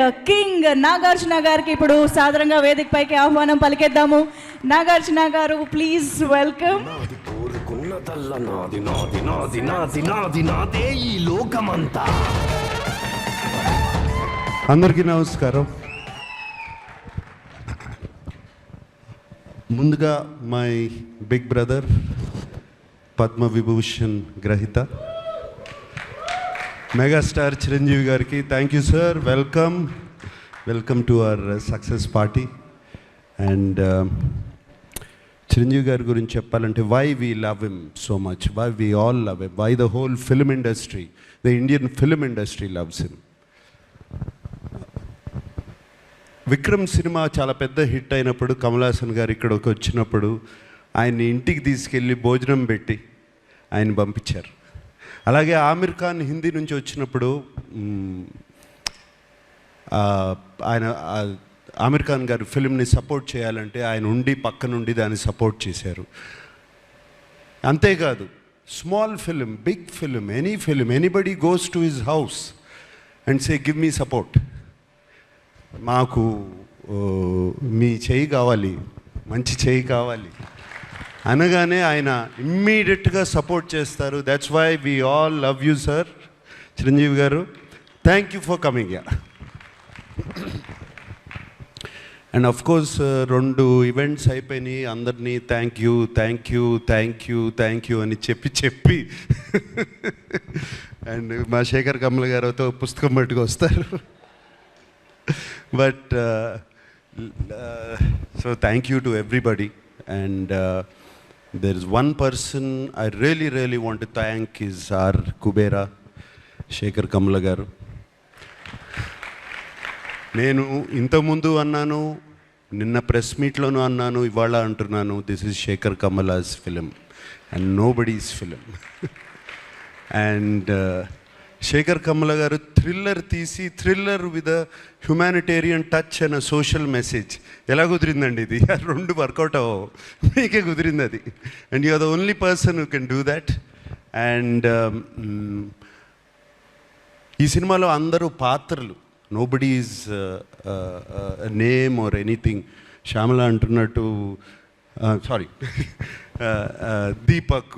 King Nagarjuna గారికి ఇప్పుడు సాధారణంగా వేదిక పైకి ఆహ్వానం పలికేద్దాము. నాగార్జున గారు ప్లీజ్ వెల్కమ్ నాది కోరుకున్నదల్ల నాది నాది నాది నాది నాది నాదే ఈ లోకమంతా. అందరికీ నమస్కారం. ముందుగా my big brother Padma Vibhushan గ్రహీత. మెగాస్టార్ చిరంజీవి గారికి thank you sir welcome welcome to our success party and Chiranjeevi గారి గురించి చెప్పాలంటే why we love him so much why we all love him why the whole film industry the Indian film industry loves him Vikram cinema చాలా పెద్ద hit అయినప్పుడు కమలాసన్ గారు ఇక్కడికి వచ్చినప్పుడు ఆయన్ని ఇంటికి తీసుకెళ్ళి భోజనం పెట్టి ఆయన పంపించారు. అలాగే ఆమిర్ ఖాన్ హిందీ నుంచి వచ్చినప్పుడు ఆయన ఆమిర్ ఖాన్ గారు ఫిల్మ్ని సపోర్ట్ చేయాలంటే ఆయన ఉండి పక్క నుండి దాన్ని సపోర్ట్ చేశారు. అంతేకాదు small film big film any film anybody goes to his house and say give me support. మాకు మీ చేయి కావాలి మంచి చేయి కావాలి. అనగానే ఆయన ఇమ్మీడియట్గా సపోర్ట్ చేస్తారు. That's why we all love you sir Chiranjeevi garu thank you for coming ya and of course రెండు ఈవెంట్స్ అయిపోయినాయి. అందరినీ thank you thank you thank you thank you అని చెప్పి చెప్పి. అండ్ మా శేఖర్ కమల్ గారితో పుస్తకం పట్టుకు వస్తారు. But so thank you to everybody and there is one person I really really want to thank is our Kubera Sekhar Kammula garu నేను ఇంతకుముందు అన్నాను నిన్న ప్రెస్ మీట్లోనూ అన్నాను ఇవాళ అంటున్నాను this is Sekhar Kammula's film and nobody's film and Sekhar Kammula garu thriller తీసి thriller with humanitarian touch అనే social message ఎలా కుదిరిందండి ఇది? రెండు వర్కౌట్ అవ్వవు. మీకే కుదిరింది అది. And you are the only person you can do that and ఈ సినిమాలో అందరూ పాత్రలు nobody is name or anything Shyamala అంటున్నట్టు sorry Deepak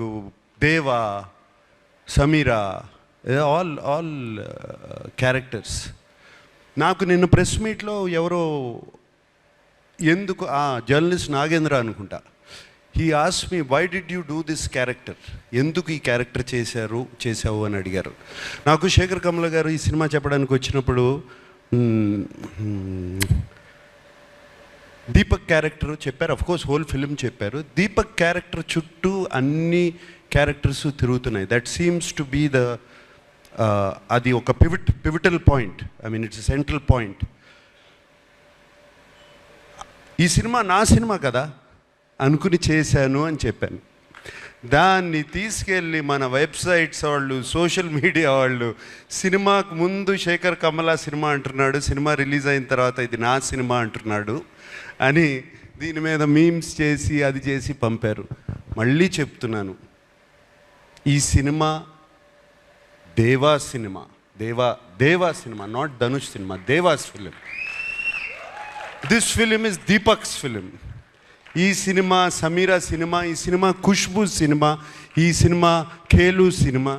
Deva Sameera all all characters నాకు నిన్న ప్రెస్ మీట్లో ఎవరో ఎందుకు ఆ జర్నలిస్ట్ నాగేంద్ర అనుకుంటా. He as me why did you do this character ఎందుకు ఈ క్యారెక్టర్ చేశారు చేశావు? అని అడిగారు. నాకు శేఖర్ కమల గారు ఈ సినిమా చెప్పడానికి వచ్చినప్పుడు దీపక్ క్యారెక్టర్ చెప్పారు. అఫ్ కోర్స్ హోల్ ఫిలిం చెప్పారు. దీపక్ క్యారెక్టర్ చుట్టూ అన్ని క్యారెక్టర్స్ తిరుగుతున్నాయి. That seems to be the అది ఒక pivot pivotal point I mean it's central point ఈ సినిమా నా సినిమా కదా? అనుకుని చేశాను అని చెప్పాను. దాన్ని తీసుకెళ్ళి మన వెబ్సైట్స్ వాళ్ళు సోషల్ మీడియా వాళ్ళు సినిమాకు ముందు శేఖర్ కమల సినిమా అంటున్నాడు సినిమా రిలీజ్ అయిన తర్వాత ఇది నా సినిమా అంటున్నాడు అని దీని మీద మీమ్స్ చేసి అది చేసి పంపారు. మళ్ళీ చెప్తున్నాను. ఈ సినిమా దేవా సినిమా దేవా దేవా సినిమా not Dhanush cinema Deva's film this film is Deepak's film ఈ సినిమా సమీరా సినిమా ఈ సినిమా ఖుష్బు సినిమా ఈ సినిమా ఖేలు cinema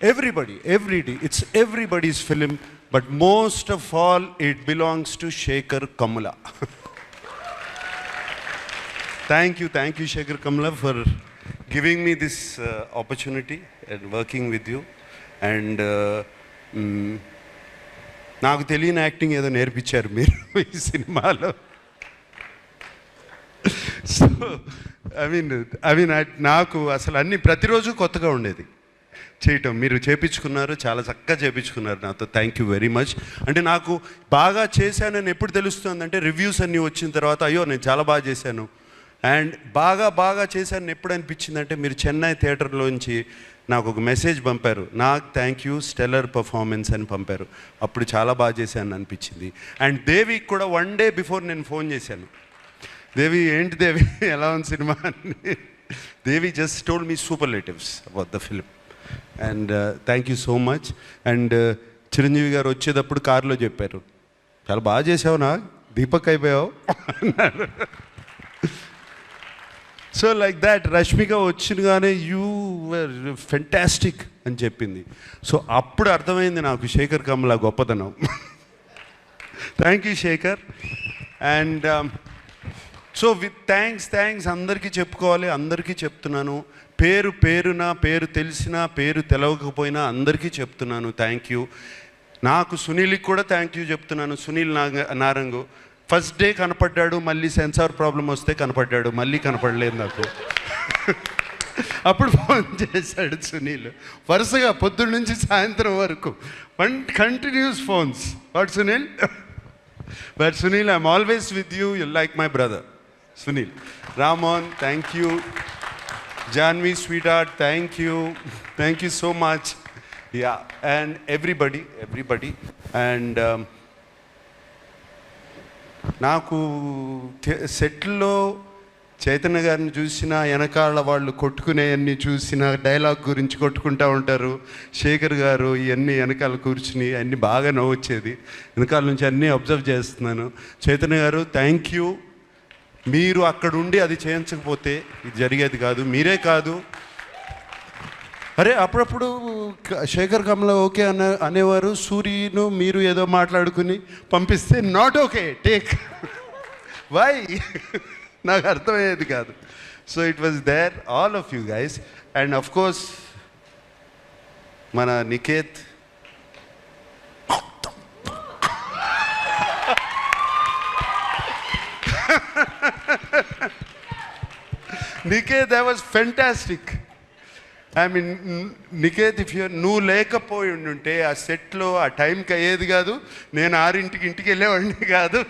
everybody everybody it's everybody's film but most of all it belongs to Sekhar Kammula thank you thank you Sekhar Kammula for giving me this opportunity and working with you and నాకు తెలియని acting ఏదో నేర్పించారు మీరు ఈ సినిమాలో. So I mean I mean నాకు అసలు అన్ని ప్రతిరోజు కొత్తగా ఉండేది. చేయటం మీరు చేపించుకున్నారు చాలా చక్కగా చేపించుకున్నారు నాతో. థ్యాంక్ యూ వెరీ మచ్ అంటే నాకు బాగా చేశానని ఎప్పుడు తెలుస్తుంది అంటే రివ్యూస్ అన్నీ వచ్చిన తర్వాత అయ్యో నేను చాలా బాగా చేశాను. అండ్ బాగా బాగా చేశాను ఎప్పుడు అనిపించింది అంటే మీరు చెన్నై థియేటర్లోంచి నాకు ఒక మెసేజ్ పంపారు. నాకు థ్యాంక్ యూ స్టెల్లర్ పర్ఫార్మెన్స్ అని పంపారు. అప్పుడు చాలా బాగా చేశాను అనిపించింది. అండ్ దేవికి కూడా వన్ డే బిఫోర్ నేను ఫోన్ చేశాను. దేవి ఏంటి దేవి? ఎలా ఉంది సినిమా అని? Devi just told me superlatives about the film and thank you so much and uh, Chiranjeevi garu వచ్చేటప్పుడు కారులో చెప్పారు. చాలా బాగా చేసావు నా దీపక్ అయిపోయావు? సో లైక్ దాట్ రష్మిక వచ్చినగానే యూ వర్ ఫెంటాస్టిక్ అని చెప్పింది. సో అప్పుడు అర్థమైంది నాకు శేఖర్ కమల గొప్పతనం. Thank you Sekhar and so with thanks thanks అందరికీ చెప్పుకోవాలి అందరికీ చెప్తున్నాను. పేరు పేరున పేరు తెలిసినా పేరు తెలవకపోయినా అందరికీ చెప్తున్నాను. థ్యాంక్ యూ నాకు సునీల్కి కూడా థ్యాంక్ యూ చెప్తున్నాను. సునీల్ నాగ నారంగు. ఫస్ట్ డే కనపడ్డాడు మళ్ళీ సెన్సార్ ప్రాబ్లం వస్తే కనపడ్డాడు మళ్ళీ కనపడలేదు నాకు. అప్పుడు ఫోన్ చేశాడు సునీల్. వరుసగా పొద్దున్న నుంచి సాయంత్రం వరకు. One continuous phones what Sunil? But Sunil I'm always with you you like my brother Sunil. Ramon thank you Janhvi sweetheart thank you thank you so much ya and everybody everybody and నాకు సెట్లో చైతన్య గారిని చూసిన వెనకాల వాళ్ళు కొట్టుకునేవన్నీ చూసిన dialogue గురించి కొట్టుకుంటూ ఉంటారు. శేఖర్ గారు ఇవన్నీ వెనకాల కూర్చుని అన్నీ బాగా నవ్వొచ్చేది. వెనకాల నుంచి అన్నీ అబ్జర్వ్ చేస్తున్నాను. చైతన్య గారు థ్యాంక్ యూ. మీరు అక్కడుండి అది చేయించకపోతే ఇది జరిగేది కాదు. మీరే కాదు. అరే అప్పుడప్పుడు శేఖర్ కమల ఓకే అనే అనేవారు సూర్యును మీరు ఏదో మాట్లాడుకుని పంపిస్తే నాట్ ఓకే టేక్ వై నాకు అర్థమయ్యేది కాదు. So it was there all of you guys and of course మన Niketh. Niketh I was fantastic I mean Niketh if you నువ్వు లేకపోయి ఉండుంటే ఆ సెట్లో ఆ టైంకి అయ్యేది కాదు. నేను ఆరింటికి ఇంటికి వెళ్ళేవాడిని కాదు.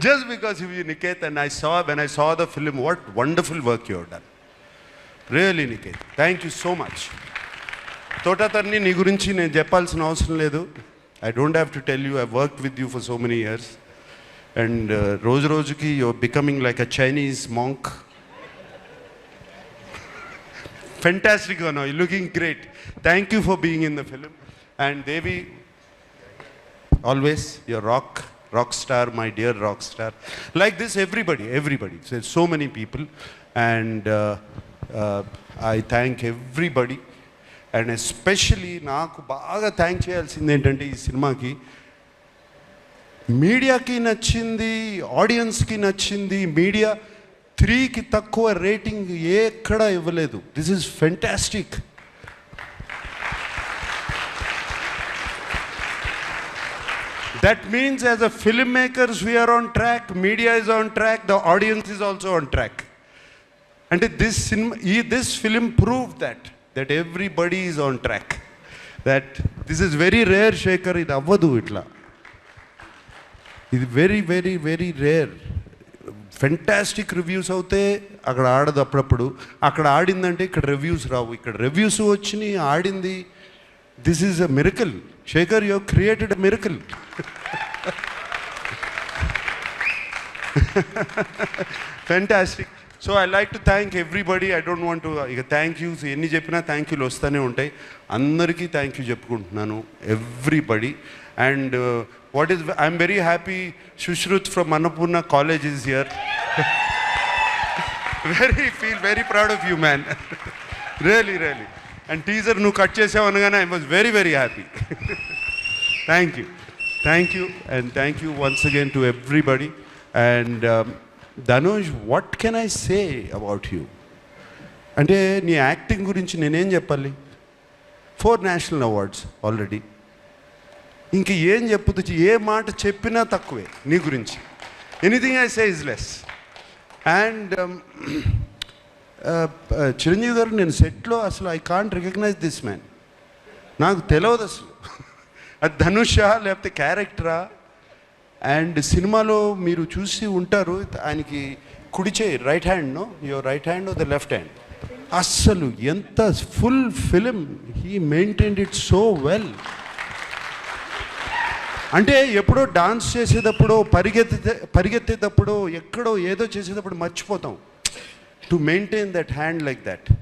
Just because if you Niketh and I saw when I saw the film what wonderful work you done really Niketh thank you so much Thotatharani నీ గురించి నేను చెప్పాల్సిన అవసరం లేదు. I don't have to tell you I work with you for so many years and రోజు రోజుకి your becoming like a Chinese monk ఫెంటాస్టిక్గా ఉన్నావు you looking great thank you for being in the film and Devi always your rock rock star my dear rock star like this everybody everybody so many people and I thank everybody and especially నాకు బాగా thank చేయాల్సింది ఏంటంటే ఈ సినిమాకి మీడియాకి నచ్చింది ఆడియన్స్కి నచ్చింది మీడియా త్రీకి తక్కువ రేటింగ్ ఎక్కడ ఇవ్వలేదు. This is fantastic that means as a film makers we're on track media is on track the audience is also on track అంటే దిస్ సినిమా ఈ this film prove that that everybody is on track that this is very rare Sekhar ఇది అవ్వదు ఇట్లా ఇది very very very rare fantastic reviews అవుతే అక్కడ ఆడదు అప్పుడప్పుడు. అక్కడ ఆడిందంటే ఇక్కడ రివ్యూస్ రావు. ఇక్కడ రివ్యూస్ వచ్చినాయి ఆడింది. This is a miracle Sekhar you created a miracle fantastic so I like to thank everybody I don't want ఇక థ్యాంక్ యూస్ ఎన్ని చెప్పినా థ్యాంక్ యూలు వస్తూనే ఉంటాయి. అందరికీ థ్యాంక్ యూ చెప్పుకుంటున్నాను everybody and what is I'm very happy Sushruth from Annapurna college is here very feel very proud of you man really really and teaser నువ్వు cut చేసావు అనగానే I was very very happy thank you thank you and thank you once again to everybody and Dhanush what can I say about you అంటే నీ acting గురించి నేనేం చెప్పాలి? Four national awards already ఇంక ఏం చెప్పదు? ఏ మాట చెప్పినా తక్కువే నీ గురించి. Anything I say is less and Chiranjeevi garu నేను సెట్లో అసలు I can't recognise this man నాకు తెలియదు అసలు. అది ధనుషా లేకపోతే క్యారెక్టరా అండ్ సినిమాలో మీరు చూసి ఉంటారు ఆయనకి కుడి చేయి right hand your right hand the left hand అస్సలు ఎంత full film he maintained it so well అంటే ఎప్పుడో డాన్స్ చేసేటప్పుడు పరిగెత్తే పరిగెత్తేటప్పుడు ఎక్కడో ఏదో చేసేటప్పుడు మర్చిపోతాం. To maintain that hand like that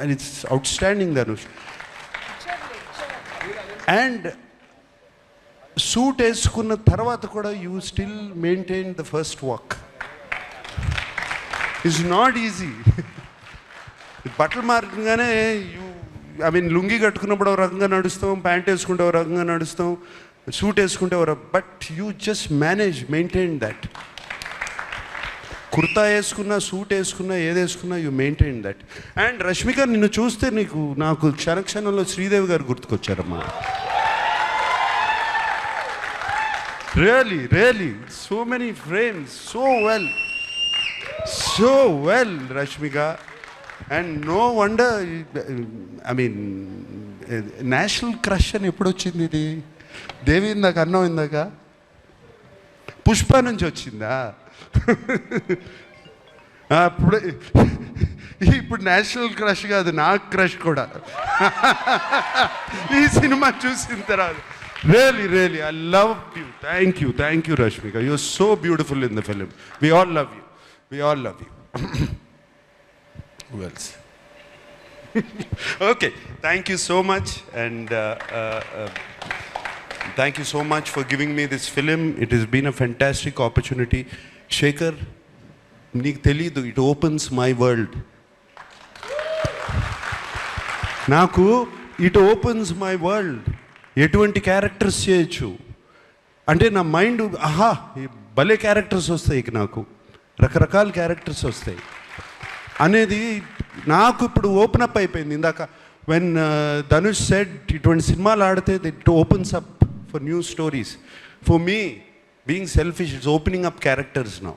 and it's outstanding Dhanush and suit వేసుకున్న తర్వాత కూడా you still maintain the first walk it's not easy బట్టలు మార్గంగానే యూ ఐ మీన్ లుంగి కట్టుకున్నప్పుడు ఒక రకంగా నడుస్తాం ప్యాంట్ వేసుకుంటే ఒక రకంగా నడుస్తాం సూట్ వేసుకుంటే ఒక but you just manage maintain that kurta వేసుకున్నా సూట్ వేసుకున్నా ఏది వేసుకున్నా you maintain that and Rashmika నిన్ను చూస్తే నీకు నాకు క్షణక్షణంలో Sridevi garu గుర్తుకొచ్చారమ్మా. Really really so many frames so well so well Rashmika and no wonder I mean national crush అని ఎప్పుడు వచ్చింది ఇది? దేవి ఇందాక అన్నం ఇందాక? పుష్ప నుంచి వచ్చిందా? అప్పుడు ఇప్పుడు నేషనల్ క్రష్ కాదు నా క్రష్ కూడా. ఈ సినిమా చూసిన తర్వాత. Really, really, I loved you. Thank you, thank you, Rashmika. You're so beautiful in the film. We all love you. We all love you. Who else? okay, thank you so much, and uh, uh, uh, thank you so much for giving me this film. It has been a fantastic opportunity. Shaker, it opens my world. Naku, it opens my world. ఎటువంటి characters చేయొచ్చు? అంటే నా mind ఆహా ఈ భలే characters వస్తాయి ఇక నాకు. రకరకాల క్యారెక్టర్స్ వస్తాయి. అనేది నాకు ఇప్పుడు ఓపెన్ అప్ అయిపోయింది. ఇందాక వెన్ ధనుష్ సెడ్ ఇటువంటి సినిమాలు ఆడితే it opens up for new stories for me being selfish it's opening up characters now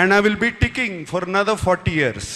and I will be ticking for another 40 years.